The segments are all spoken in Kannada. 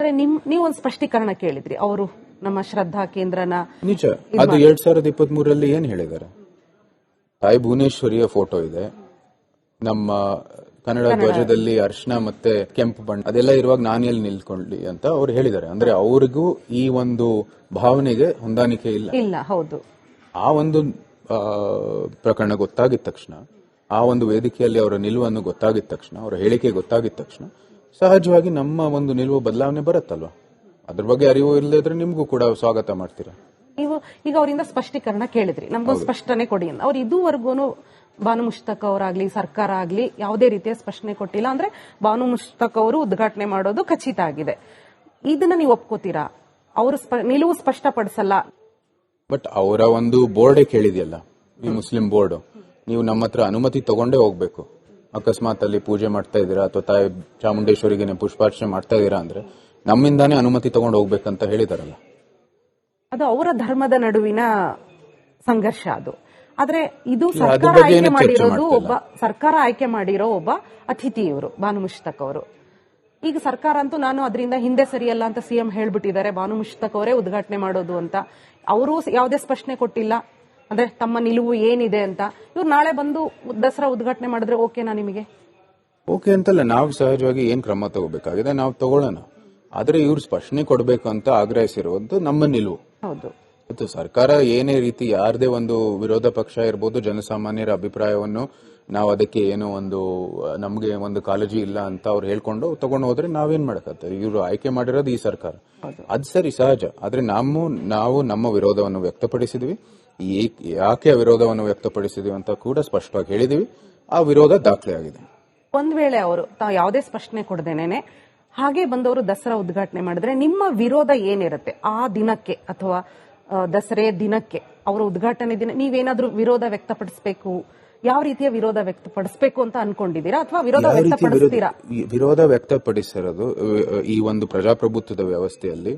ನಿಮ್ ನೀವು ಒಂದು ಸ್ಪಷ್ಟೀಕರಣ ಕೇಳಿದ್ರಿ ಅವರು ನಮ್ಮ ಶ್ರದ್ಧಾ ಕೇಂದ್ರನ ನಿಜ. ಅದು ಎರಡ್ ಸಾವಿರದ ಇಪ್ಪತ್ತ್ ಮೂರರಲ್ಲಿ ಏನ್ ಹೇಳಿದ್ದಾರೆ? ತಾಯಿ ಭುವನೇಶ್ವರಿಯ ಫೋಟೋ ಇದೆ. ನಮ್ಮ ಕನ್ನಡ ಧ್ವಜದಲ್ಲಿ ಅರ್ಶನ ಮತ್ತೆ ಕೆಂಪು ಬಣ್ಣ ಅದೆಲ್ಲ ಇರುವಾಗ ನಾನು ಎಲ್ಲಿ ನಿಲ್ಕೊಳ್ಳಿ ಅಂತ ಅವ್ರು ಹೇಳಿದ್ದಾರೆ. ಅಂದ್ರೆ ಅವ್ರಿಗೂ ಈ ಒಂದು ಭಾವನೆಗೆ ಹೊಂದಾಣಿಕೆ ಇಲ್ಲ. ಇಲ್ಲ ಹೌದು. ಆ ಒಂದು ಆ, ಪ್ರಕರಣ ಗೊತ್ತಾಗಿದ ತಕ್ಷಣ ಆ ಒಂದು ವೇದಿಕೆಯಲ್ಲಿ ಅವರ ನಿಲುವನ್ನು ಗೊತ್ತಾಗಿದ ತಕ್ಷಣ ಅವರ ಹೇಳಿಕೆ ಗೊತ್ತಾಗಿದ ತಕ್ಷಣ ಸಹಜವಾಗಿ ನಮ್ಮ ಒಂದು ನಿಲುವು ಬದಲಾವಣೆ ಬರುತ್ತಲ್ವಾ? ಅದ್ರ ಬಗ್ಗೆ ಅರಿವು ಇಲ್ಲದೆ ಇದ್ರೆ ನಿಮಗೂ ಕೂಡ ಸ್ವಾಗತ ಮಾಡ್ತೀರಾ? ನೀವು ಈಗ ಅವರಿಂದ ಸ್ಪಷ್ಟೀಕರಣ ಕೇಳಿದ್ರಿ. ನಮ್ಗೊಂದು ಸ್ಪಷ್ಟನೆ ಕೊಡಿ ಅಂತ. ಅವ್ರು ಇದುವರೆಗೂ ಬಾನು ಮುಷ್ತಕ್ ಅವರಾಗ್ಲಿ ಸರ್ಕಾರ ಆಗ್ಲಿ ಯಾವುದೇ ರೀತಿಯ ಸ್ಪಷ್ಟನೆ ಕೊಟ್ಟಿಲ್ಲ ಅಂದ್ರೆ ಭಾನು ಮುಷ್ತಕ್ ಅವರು ಉದ್ಘಾಟನೆ ಮಾಡೋದು ಖಚಿತ ಆಗಿದೆ. ಇದನ್ನ ನೀವು ಒಪ್ಕೋತೀರಾ? ಅವರು ನಿಲುವು ಸ್ಪಷ್ಟಪಡಿಸಲ್ಲ. ಬಟ್ ಅವರ ಒಂದು ಬೋರ್ಡೇ ಕೇಳಿದೆಯಲ್ಲ? ಈ ಮುಸ್ಲಿಂ ಬೋರ್ಡ್. ನೀವು ನಮ್ಮ ಹತ್ರ ಅನುಮತಿ ತಗೊಂಡೇ ಹೋಗ್ಬೇಕು. ಅಕಸ್ಮಾತ್ ಅಲ್ಲಿ ಪೂಜೆ ಮಾಡ್ತಾ ಇದ್ದೀರಾ? ಅಥವಾ ತಾಯಿ ಚಾಮುಂಡೇಶ್ವರಿಗೆ ಪುಷ್ಪಾರ್ಚನೆ ಮಾಡ್ತಾ ಇದ್ದೀರಾ ಅಂದ್ರೆ ನಮ್ಮಿಂದಾನೇ ಅನುಮತಿ ತಗೊಂಡು ಹೋಗ್ಬೇಕಂತ ಹೇಳಿದಾರಲ್ಲ. ಅದು ಅವರ ಧರ್ಮದ ನಡುವಿನ ಸಂಘರ್ಷ ಅದು. ಆದ್ರೆ ಇದು ಸರ್ಕಾರ ಆಯ್ಕೆ ಮಾಡಿರೋದು ಒಬ್ಬ ಸರ್ಕಾರ ಆಯ್ಕೆ ಮಾಡಿರೋ ಒಬ್ಬ ಅತಿಥಿ ಇವರು ಭಾನು ಮುಷ್ತಕ್ ಅವರು. ಈಗ ಸರ್ಕಾರ ಅಂತೂ ನಾನು ಅದರಿಂದ ಹಿಂದೆ ಸರಿಯಲ್ಲ ಅಂತ ಸಿಎಂ ಹೇಳ್ಬಿಟ್ಟಿದ್ದಾರೆ. ಭಾನು ಮುಷ್ತಕ್ ಅವರೇ ಉದ್ಘಾಟನೆ ಮಾಡೋದು ಅಂತ. ಅವರು ಯಾವುದೇ ಸ್ಪಷ್ಟನೆ ಕೊಟ್ಟಿಲ್ಲ. ಅಂದ್ರೆ ತಮ್ಮ ನಿಲುವು ಏನಿದೆ ಅಂತ. ಇವ್ರು ನಾಳೆ ಬಂದು ದಸರಾ ಉದ್ಘಾಟನೆ ಮಾಡಿದ್ರೆ ಓಕೆನಾ ನಿಮಗೆ? ಓಕೆ ಅಂತಲ್ಲ ನಾವು ಸಹಜವಾಗಿ ಏನ್ ಕ್ರಮ ತಗೋಬೇಕಾಗಿದೆ ನಾವು ತಗೊಳ್ಳೋಣ. ಆದ್ರೆ ಇವ್ರು ಸ್ಪಷ್ಟನೆ ಕೊಡಬೇಕು ಅಂತ ಆಗ್ರಹಿಸಿರುವುದು ನಮ್ಮ ನಿಲುವು. ಹೌದು. ಮತ್ತು ಸರ್ಕಾರ ಏನೇ ರೀತಿ ಯಾರದೇ ಒಂದು ವಿರೋಧ ಪಕ್ಷ ಇರ್ಬೋದು ಜನಸಾಮಾನ್ಯರ ಅಭಿಪ್ರಾಯವನ್ನು ನಾವು ಅದಕ್ಕೆ ಏನೋ ಒಂದು ನಮಗೆ ಒಂದು ಕಾಳಜಿ ಇಲ್ಲ ಅಂತ ಅವ್ರು ಹೇಳ್ಕೊಂಡು ತಗೊಂಡು ಹೋದ್ರೆ ನಾವೇನ್ ಮಾಡಕತ್ತೆ ಇವರು ಆಯ್ಕೆ ಮಾಡಿರೋದು ಈ ಸರ್ಕಾರ. ಅದ್ ಸರಿ ಸಹಜ. ಆದ್ರೆ ನಾವು ನಾವು ನಮ್ಮ ವಿರೋಧವನ್ನು ವ್ಯಕ್ತಪಡಿಸಿದ್ವಿ. ಯಾಕೆ ವಿರೋಧವನ್ನು ವ್ಯಕ್ತಪಡಿಸಿದೀವಿ ಅಂತ ಕೂಡ ಸ್ಪಷ್ಟವಾಗಿ ಹೇಳಿದೀವಿ. ಆ ವಿರೋಧ ದಾಖಲೆ ಆಗಿದೆ. ಒಂದ್ ವೇಳೆ ಅವರು ತಾವು ಯಾವುದೇ ಸ್ಪಷ್ಟನೆ ಕೊಡದೇನೆ ಹಾಗೆ ಬಂದವರು ದಸರಾ ಉದ್ಘಾಟನೆ ಮಾಡಿದ್ರೆ ನಿಮ್ಮ ವಿರೋಧ ಏನಿರುತ್ತೆ? ಆ ದಿನಕ್ಕೆ ಅಥವಾ ದಸರೆ ದಸರೆಯ ದಿನಕ್ಕೆ ಅವರ ಉದ್ಘಾಟನೆ ದಿನ ನೀವೇನಾದ್ರೂ ವಿರೋಧ ವ್ಯಕ್ತಪಡಿಸಬೇಕು? ಯಾವ ರೀತಿಯ ವಿರೋಧ ವ್ಯಕ್ತಪಡಿಸಬೇಕು ಅಂತ ಅನ್ಕೊಂಡಿದ್ದೀರಾ? ಅಥವಾ ವಿರೋಧ ವ್ಯಕ್ತಪಡಿಸ್ತೀರಾ? ವಿರೋಧ ವ್ಯಕ್ತಪಡಿಸಿರೋದು ಈ ಒಂದು ಪ್ರಜಾಪ್ರಭುತ್ವದ ವ್ಯವಸ್ಥೆಯಲ್ಲಿ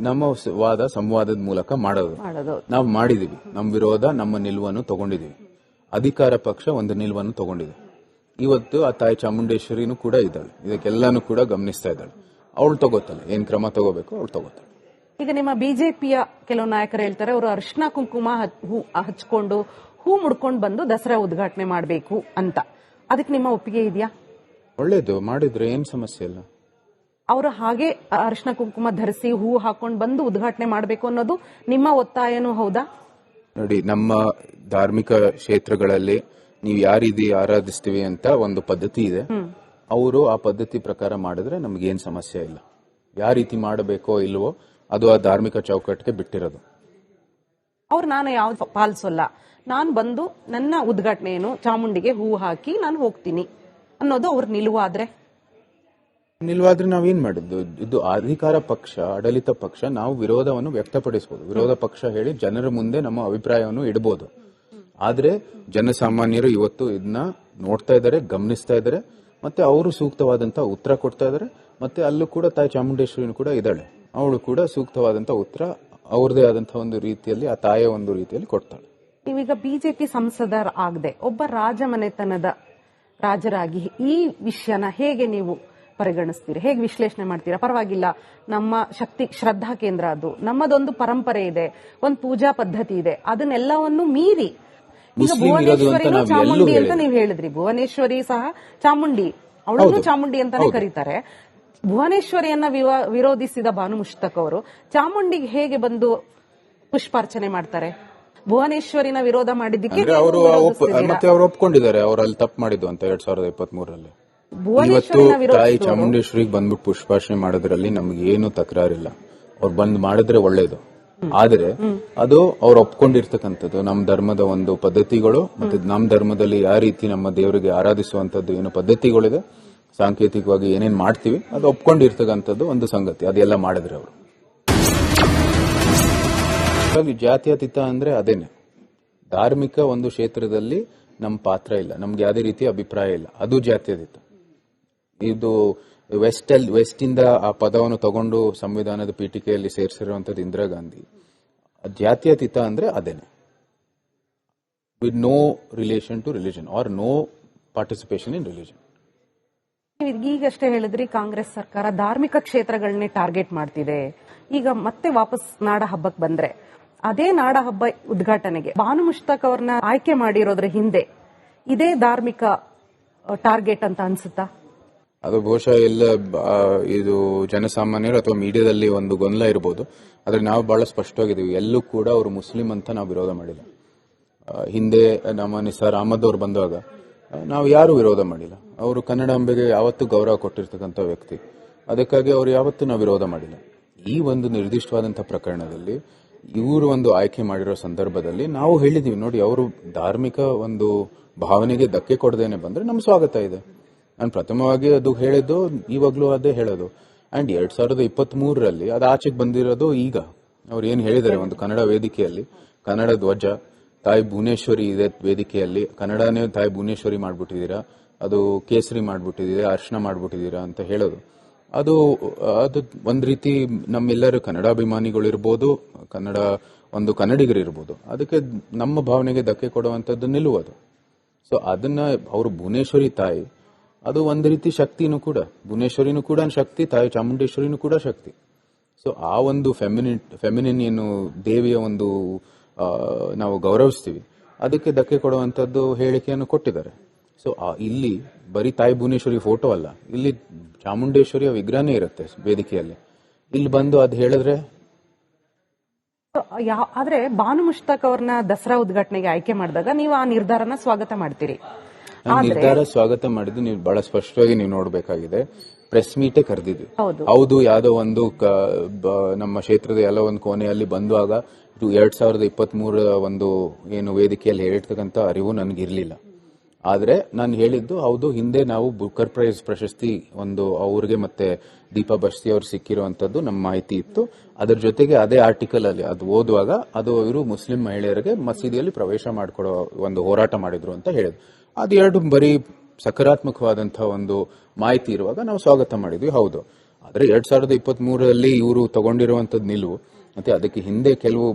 ನಮ್ಮ ವಾದ ಸಂವಾದದ ಮೂಲಕ ಮಾಡೋದು. ನಾವು ಮಾಡಿದೀವಿ. ನಮ್ಮ ವಿರೋಧ ನಮ್ಮ ನಿಲುವನ್ನು ತಗೊಂಡಿದೀವಿ. ಅಧಿಕಾರ ಪಕ್ಷ ಒಂದು ನಿಲುವನ್ನು ತಗೊಂಡಿದೆ. ಇವತ್ತು ಆ ತಾಯಿ ಚಾಮುಂಡೇಶ್ವರಿನೂ ಕೂಡ ಇದ್ದಾಳೆ. ಇದಕ್ಕೆಲ್ಲಾನು ಕೂಡ ಗಮನಿಸ್ತಾ ಇದ್ದಾಳೆ. ಅವಳು ತಗೋತಾಳೆ. ಏನ್ ಕ್ರಮ ತಗೋಬೇಕು ಅವಳು ತಗೋತಾಳೆ. ಈಗ ನಿಮ್ಮ ಬಿಜೆಪಿಯ ಕೆಲವು ನಾಯಕರು ಹೇಳ್ತಾರೆ ಅವರು ಅರಿಶಿನ ಕುಂಕುಮ ಹಚ್ಕೊಂಡು ಹೂ ಮುಡ್ಕೊಂಡು ಬಂದು ದಸರಾ ಉದ್ಘಾಟನೆ ಮಾಡಬೇಕು ಅಂತ. ಅದಕ್ಕೆ ನಿಮ್ಮ ಒಪ್ಪಿಗೆ ಇದೆಯಾ? ಒಳ್ಳೇದು. ಮಾಡಿದ್ರೆ ಏನ್ ಸಮಸ್ಯೆ ಇಲ್ಲ. ಅವರು ಹಾಗೆ ಅರಿಶಿನ ಕುಂಕುಮ ಧರಿಸಿ ಹೂ ಹಾಕೊಂಡು ಬಂದು ಉದ್ಘಾಟನೆ ಮಾಡಬೇಕು ಅನ್ನೋದು ನಿಮ್ಮ ಒತ್ತಾಯನೂ ಹೌದಾ? ನೋಡಿ ನಮ್ಮ ಧಾರ್ಮಿಕ ಕ್ಷೇತ್ರಗಳಲ್ಲಿ ನೀವು ಯಾವ ರೀತಿ ಆರಾಧಿಸ್ತೀವಿ ಅಂತ ಒಂದು ಪದ್ಧತಿ ಇದೆ. ಅವರು ಆ ಪದ್ಧತಿ ಪ್ರಕಾರ ಮಾಡಿದ್ರೆ ನಮ್ಗೇನ್ ಸಮಸ್ಯೆ ಇಲ್ಲ. ಯಾವ ರೀತಿ ಮಾಡಬೇಕೋ ಇಲ್ವೋ ಅದು ಆ ಧಾರ್ಮಿಕ ಚೌಕಟ್ಟಿಗೆ ಬಿಟ್ಟಿರೋದು. ಅವ್ರು ನಾನು ಯಾವ್ದು ಪಾಲಿಸೋಲ್ಲ. ನಾನು ಬಂದು ನನ್ನ ಉದ್ಘಾಟನೆ ಏನು ಚಾಮುಂಡಿಗೆ ಹೂ ಹಾಕಿ ನಾನು ಹೋಗ್ತೀನಿ ಅನ್ನೋದು ಅವ್ರ ನಿಲುವಾದ್ರೆ? ನಿಲ್ವಾದ್ರೆ ನಾವೇನ್ ಮಾಡಿದ್ದು ಇದು ಅಧಿಕಾರ ಪಕ್ಷ, ಆಡಳಿತ ಪಕ್ಷ, ನಾವು ವಿರೋಧವನ್ನು ವ್ಯಕ್ತಪಡಿಸಬಹುದು ವಿರೋಧ ಪಕ್ಷ ಹೇಳಿ ಜನರ ಮುಂದೆ ನಮ್ಮ ಅಭಿಪ್ರಾಯವನ್ನು ಇಡಬಹುದು ಆದ್ರೆ ಜನಸಾಮಾನ್ಯರು ಇವತ್ತು ಇದನ್ನ ನೋಡ್ತಾ ಇದ್ದಾರೆ, ಗಮನಿಸ್ತಾ ಇದ್ದಾರೆ, ಮತ್ತೆ ಅವರು ಸೂಕ್ತವಾದಂತ ಉತ್ತರ ಕೊಡ್ತಾ ಇದ್ದಾರೆ, ಮತ್ತೆ ಅಲ್ಲೂ ಕೂಡ ತಾಯಿ ಚಾಮುಂಡೇಶ್ವರಿ ಕೂಡ ಇದ್ದಾಳೆ. ಅವಳು ಕೂಡ ಸೂಕ್ತವಾದಂತ ಉತ್ತರ ಅವ್ರದೇ ಆದಂತಹ ಒಂದು ರೀತಿಯಲ್ಲಿ, ಆ ತಾಯಿಯ ಒಂದು ರೀತಿಯಲ್ಲಿ ಕೊಡ್ತಾಳೆ. ನೀವೀಗ ಬಿಜೆಪಿ ಸಂಸದರ ಆಗದೆ ಒಬ್ಬ ರಾಜಮನೆತನದ ರಾಜರಾಗಿ ಈ ವಿಷಯನ ಹೇಗೆ ನೀವು ಪರಿಗಣಿಸ್ತೀರಿ? ಹೇಗೆ ವಿಶ್ಲೇಷಣೆ ಮಾಡ್ತೀರಾ? ಪರವಾಗಿಲ್ಲ. ನಮ್ಮ ಶಕ್ತಿ ಶ್ರದ್ಧಾ ಕೇಂದ್ರ ಅದು. ನಮ್ಮದೊಂದು ಪರಂಪರೆ ಇದೆ. ಒಂದು ಪೂಜಾ ಪದ್ಧತಿ ಇದೆ. ಅದನ್ನೆಲ್ಲವನ್ನು ಮೀರಿ. ಈಗ ಎಲ್ಲೂ ಚಾಮುಂಡಿ ಅಂತ ನೀವು ಹೇಳಿದ್ರಿ. ಭುವನೇಶ್ವರಿ ಸಹ ಚಾಮುಂಡಿ. ಅವಳನ್ನು ಚಾಮುಂಡಿ ಅಂತಾನೆ ಕರೀತಾರೆ. ಭುವನೇಶ್ವರಿಯನ್ನ ವಿರೋಧಿಸಿದ ಭಾನು ಮುಷ್ತಕ್ ಅವರು ಚಾಮುಂಡಿಗೆ ಹೇಗೆ ಬಂದು ಪುಷ್ಪಾರ್ಚನೆ ಮಾಡ್ತಾರೆ? ಭುವನೇಶ್ವರಿನ ವಿರೋಧ ಮಾಡಿದ್ದಕ್ಕೆ ಅವರು. ಮತ್ತೆ ಅವ್ರು ಒಪ್ಕೊಂಡಿದ್ದಾರೆ. ಅವರು ಅಲ್ಲಿ ತಪ್ಪು ಮಾಡಿದ್ದು ಅಂತ ಎರಡ್ ಸಾವಿರದ ಇಪ್ಪತ್ತ್ ಮೂರರಲ್ಲಿ ಇವತ್ತು ತಾಯಿ ಚಾಮುಂಡೇಶ್ವರಿಗೆ ಬಂದ್ಬಿಟ್ಟು ಪುಷ್ಪಾರ್ಚನೆ ಮಾಡೋದ್ರಲ್ಲಿ ನಮ್ಗೆ ಏನು ತಕರಾರಿಲ್ಲ. ಅವ್ರು ಬಂದ್ ಮಾಡಿದ್ರೆ ಒಳ್ಳೇದು. ಆದ್ರೆ ಅದು ಅವ್ರು ಒಪ್ಕೊಂಡಿರ್ತಕ್ಕಂಥದ್ದು ನಮ್ಮ ಧರ್ಮದ ಒಂದು ಪದ್ಧತಿಗಳು ಮತ್ತೆ ನಮ್ಮ ಧರ್ಮದಲ್ಲಿ ಯಾವ ರೀತಿ ನಮ್ಮ ದೇವರಿಗೆ ಆರಾಧಿಸುವಂತದ್ದು ಏನು ಪದ್ಧತಿಗಳಿದೆ ಸಾಂಕೇತಿಕವಾಗಿ ಏನೇನ್ ಮಾಡ್ತೀವಿ ಅದು ಒಪ್ಕೊಂಡಿರ್ತಕ್ಕಂಥದ್ದು ಒಂದು ಸಂಗತಿ. ಅದೆಲ್ಲ ಮಾಡಿದ್ರೆ ಅವರು. ಹಾಗಾಗಿ ಜಾತ್ಯತೀತ ಅಂದ್ರೆ ಅದೇನೆ. ಧಾರ್ಮಿಕ ಒಂದು ಕ್ಷೇತ್ರದಲ್ಲಿ ನಮ್ಮ ಪಾತ್ರ ಇಲ್ಲ. ನಮ್ಗೆ ಯಾವುದೇ ರೀತಿ ಅಭಿಪ್ರಾಯ ಇಲ್ಲ. ಅದು ಜಾತ್ಯತೀತ. ಇದು ವೆಸ್ಟ್ ಅಲ್ಲಿ ವೆಸ್ಟ್ ಇಂದ ಆ ಪದವನ್ನು ತಗೊಂಡು ಸಂವಿಧಾನದ ಪೀಠಿಕೆಯಲ್ಲಿ ಸೇರಿಸಿರುವಂತದ್ದು ಇಂದಿರಾ ಗಾಂಧಿ. ಜಾತ್ಯತೀತ ಅಂದ್ರೆ ಅದೇನೆ. With no relation to religion or no participation in religion ಈಗಷ್ಟೇ ಹೇಳಿದ್ರಿ ಕಾಂಗ್ರೆಸ್ ಸರ್ಕಾರ ಧಾರ್ಮಿಕ ಕ್ಷೇತ್ರಗಳನ್ನೇ ಟಾರ್ಗೆಟ್ ಮಾಡ್ತಿದೆ. ಈಗ ಮತ್ತೆ ವಾಪಸ್ ನಾಡ ಹಬ್ಬಕ್ಕೆ ಬಂದ್ರೆ ಅದೇ ನಾಡ ಹಬ್ಬ ಉದ್ಘಾಟನೆಗೆ ಬಾನು ಮುಷ್ತಾಕ್ ಅವ್ರನ್ನ ಆಯ್ಕೆ ಮಾಡಿರೋದ್ರ ಹಿಂದೆ ಇದೇ ಧಾರ್ಮಿಕ ಟಾರ್ಗೆಟ್ ಅಂತ ಅನ್ಸುತ್ತಾ? ಅದು ಬಹುಶಃ ಎಲ್ಲ ಇದು ಜನಸಾಮಾನ್ಯರು ಅಥವಾ ಮೀಡಿಯಾದಲ್ಲಿ ಒಂದು ಗೊಂದಲ ಇರಬಹುದು ಆದರೆ ನಾವು ಬಹಳ ಸ್ಪಷ್ಟವಾಗಿದ್ದೀವಿ. ಎಲ್ಲೂ ಕೂಡ ಅವರು ಮುಸ್ಲಿಂ ಅಂತ ನಾವು ವಿರೋಧ ಮಾಡಿಲ್ಲ. ಹಿಂದೆ ನಮ್ಮ ನಿಸಾರ್ ಅಹಮದ್ ಅವರು ಬಂದಾಗ ನಾವು ಯಾರು ವಿರೋಧ ಮಾಡಿಲ್ಲ. ಅವರು ಕನ್ನಡ ಅಂಬೆಗೆ ಯಾವತ್ತೂ ಗೌರವ ಕೊಟ್ಟಿರ್ತಕ್ಕಂಥ ವ್ಯಕ್ತಿ. ಅದಕ್ಕಾಗಿ ಅವರು ಯಾವತ್ತೂ ನಾವು ವಿರೋಧ ಮಾಡಿಲ್ಲ. ಈ ಒಂದು ನಿರ್ದಿಷ್ಟವಾದಂಥ ಪ್ರಕರಣದಲ್ಲಿ ಇವರು ಒಂದು ಆಯ್ಕೆ ಮಾಡಿರೋ ಸಂದರ್ಭದಲ್ಲಿ ನಾವು ಹೇಳಿದ್ದೀವಿ ನೋಡಿ, ಅವರು ಧಾರ್ಮಿಕ ಒಂದು ಭಾವನೆಗೆ ಧಕ್ಕೆ ಕೊಡದೇನೆ ಬಂದರೆ ನಮ್ಮ ಸ್ವಾಗತ ಇದೆ. ನಾನು ಪ್ರಥಮವಾಗಿ ಅದು ಹೇಳಿದ್ದು, ಇವಾಗಲೂ ಅದೇ ಹೇಳೋದು. ಆ್ಯಂಡ್ ಎರಡು ಸಾವಿರದ ಇಪ್ಪತ್ತ್ ಮೂರರಲ್ಲಿ ಅದು ಆಚೆಗೆ ಬಂದಿರೋದು ಈಗ. ಅವ್ರು ಏನು ಹೇಳಿದ್ದಾರೆ ಒಂದು ಕನ್ನಡ ವೇದಿಕೆಯಲ್ಲಿ, ಕನ್ನಡ ಧ್ವಜ, ತಾಯಿ ಭುವನೇಶ್ವರಿ ಇದೆ ವೇದಿಕೆಯಲ್ಲಿ. ಕನ್ನಡನೇ ತಾಯಿ ಭುವನೇಶ್ವರಿ ಮಾಡಿಬಿಟ್ಟಿದ್ದೀರಾ, ಅದು ಕೇಸರಿ ಮಾಡಿಬಿಟ್ಟಿದ್ದೀರಾ ಅರ್ಶನ ಮಾಡಿಬಿಟ್ಟಿದ್ದೀರಾ ಅಂತ ಹೇಳೋದು. ಅದು ಅದು ಒಂದು ರೀತಿ ನಮ್ಮೆಲ್ಲರೂ ಕನ್ನಡಾಭಿಮಾನಿಗಳು ಇರ್ಬೋದು ಕನ್ನಡ ಒಂದು ಕನ್ನಡಿಗರು ಇರ್ಬೋದು ಅದಕ್ಕೆ ನಮ್ಮ ಭಾವನೆಗೆ ಧಕ್ಕೆ ಕೊಡುವಂಥದ್ದು ನಿಲ್ಲುವುದು ಸೊ ಅದನ್ನು ಅವರು ಭುವನೇಶ್ವರಿ ತಾಯಿ ಅದು ಒಂದು ರೀತಿ ಶಕ್ತಿನೂ ಕೂಡ, ಭುವನೇಶ್ವರಿನೂ ಕೂಡ ಶಕ್ತಿ, ತಾಯಿ ಚಾಮುಂಡೇಶ್ವರಿನೂ ಕೂಡ ಶಕ್ತಿ. ಸೊ ಆ ಒಂದು ಫೆಮಿನಿನ್ ಫೆಮಿನಿನ್ ಏನು ದೇವಿಯ ಒಂದು ನಾವು ಗೌರವಿಸ್ತೀವಿ. ಅದಕ್ಕೆ ಧಕ್ಕೆ ಕೊಡುವಂಥದ್ದು ಹೇಳಿಕೆಯನ್ನು ಕೊಟ್ಟಿದ್ದಾರೆ. ಸೊ ಇಲ್ಲಿ ಬರೀ ತಾಯಿ ಭುವನೇಶ್ವರಿ ಫೋಟೋ ಅಲ್ಲ, ಇಲ್ಲಿ ಚಾಮುಂಡೇಶ್ವರಿಯ ವಿಗ್ರಹನೇ ಇರುತ್ತೆ ವೇದಿಕೆಯಲ್ಲಿ. ಇಲ್ಲಿ ಬಂದು ಅದು ಹೇಳಿದ್ರೆ? ಆದ್ರೆ ಬಾನು ಮುಷ್ತಾಕ್ ಅವ್ರನ್ನ ದಸರಾ ಉದ್ಘಾಟನೆಗೆ ಆಯ್ಕೆ ಮಾಡಿದಾಗ ನೀವು ಆ ನಿರ್ಧಾರನ ಸ್ವಾಗತ ಮಾಡ್ತೀರಿ. ನಿರ್ಧಾರ ಸ್ವಾಗತ ಮಾಡಿದ್ದು ನೀವು ಬಹಳ ಸ್ಪಷ್ಟವಾಗಿ ನೀವು ನೋಡಬೇಕಾಗಿದೆ. ಪ್ರೆಸ್ ಮೀಟೇ ಕರೆದಿದ್ವಿ ಹೌದು. ಯಾವುದೋ ಒಂದು ನಮ್ಮ ಕ್ಷೇತ್ರದ ಎಲ್ಲ ಒಂದು ಕೋಣೆಯಲ್ಲಿ ಬಂದುವಾಗ ಇದು ಎರಡ್ ಸಾವಿರದ ಇಪ್ಪತ್ತ್ ಒಂದು ಏನು ವೇದಿಕೆಯಲ್ಲಿ ಹೇಳಿರ್ತಕ್ಕಂಥ ಅರಿವು ನನಗಿರ್ಲಿಲ್ಲ. ಆದ್ರೆ ನಾನು ಹೇಳಿದ್ದು ಹೌದು ಹಿಂದೆ ನಾವು ಬುಕರ್ ಪ್ರೈಸ್ ಪ್ರಶಸ್ತಿ ಒಂದು ಅವ್ರಿಗೆ ಮತ್ತೆ ದೀಪಾ ಬಸ್ತಿ ಅವ್ರು ಸಿಕ್ಕಿರುವಂತದ್ದು ನಮ್ಮ ಮಾಹಿತಿ ಇತ್ತು. ಅದರ ಜೊತೆಗೆ ಅದೇ ಆರ್ಟಿಕಲ್ ಅಲ್ಲಿ ಅದು ಓದುವಾಗ ಅದು ಇವರು ಮುಸ್ಲಿಂ ಮಹಿಳೆಯರಿಗೆ ಮಸೀದಿಯಲ್ಲಿ ಪ್ರವೇಶ ಮಾಡಿಕೊಡೋ ಒಂದು ಹೋರಾಟ ಮಾಡಿದ್ರು ಅಂತ ಹೇಳಿದ್ರು. ಅದು ಎರಡು ಬರೀ ಸಕಾರಾತ್ಮಕವಾದಂತಹ ಒಂದು ಮಾಹಿತಿ ಇರುವಾಗ ನಾವು ಸ್ವಾಗತ ಮಾಡಿದ್ವಿ, ಹೌದು. ಆದರೆ ಎರಡ್ ಸಾವಿರದ ಇಪ್ಪತ್ತ್ ಮೂರರಲ್ಲಿ ಇವರು ತಗೊಂಡಿರುವಂಥದ್ದು ನಿಲುವು, ಮತ್ತೆ ಅದಕ್ಕೆ ಹಿಂದೆ ಕೆಲವು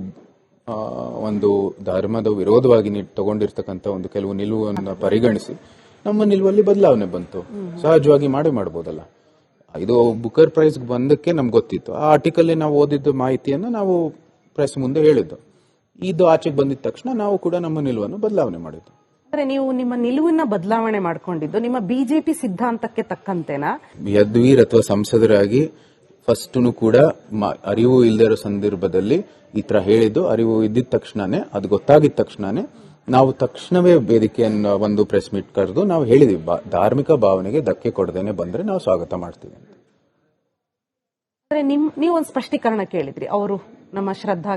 ಒಂದು ಧರ್ಮದ ವಿರೋಧವಾಗಿ ತಗೊಂಡಿರ್ತಕ್ಕಂಥ ಒಂದು ಕೆಲವು ನಿಲುವನ್ನು ಪರಿಗಣಿಸಿ ನಮ್ಮ ನಿಲುವಲ್ಲಿ ಬದಲಾವಣೆ ಬಂತು. ಸಹಜವಾಗಿ ಮಾಡಿ ಮಾಡ್ಬೋದಲ್ಲ. ಇದು ಬುಕರ್ ಪ್ರೈಸ್ ಬಂದಕ್ಕೆ ನಮ್ಗೆ ಗೊತ್ತಿತ್ತು. ಆ ಆರ್ಟಿಕಲ್ ನಾವು ಓದಿದ್ದ ಮಾಹಿತಿಯನ್ನು ನಾವು ಪ್ರೆಸ್ ಮುಂದೆ ಹೇಳಿದ್ದು. ಇದು ಆಚೆಗೆ ಬಂದಿದ ತಕ್ಷಣ ನಾವು ಕೂಡ ನಮ್ಮ ನಿಲುವನ್ನು ಬದಲಾವಣೆ ಮಾಡಿದ್ದು. ನೀವು ನಿಮ್ಮ ನಿಲುವಿನ ಬದಲಾವಣೆ ಮಾಡಿಕೊಂಡಿದ್ದು ನಿಮ್ಮ ಬಿಜೆಪಿ ಸಿದ್ಧಾಂತಕ್ಕೆ ತಕ್ಕಂತೆನಾ? ಯದ್ವೀರ್ ಅಥವಾ ಸಂಸದರಾಗಿ ಫಸ್ಟ್ನು ಕೂಡ ಅರಿವು ಇರೋ ಸಂದರ್ಭದಲ್ಲಿ ಈ ತರ ಹೇಳಿದ್ದು ಅರಿವು ಇದ್ದಿದ ತಕ್ಷಣನೇ ಅದು ಗೊತ್ತಾಗಿದ ತಕ್ಷಣನೇ ನಾವು ತಕ್ಷಣವೇ ವೇದಿಕೆಯನ್ನು ಒಂದು ಪ್ರೆಸ್ ಮೀಟ್ ಕರೆದು ನಾವು ಹೇಳಿದ್ವಿ ಧಾರ್ಮಿಕ ಭಾವನೆಗೆ ಧಕ್ಕೆ ಕೊಡದೇನೆ ಬಂದ್ರೆ ನಾವು ಸ್ವಾಗತ ಮಾಡ್ತೀವಿ ಅಂತ. ಅಂದ್ರೆ ನೀವು ಒಂದು ಸ್ಪಷ್ಟೀಕರಣ ಕೇಳಿದ್ರಿ ಅವರು ನಮ್ಮ ಶ್ರದ್ಧಾ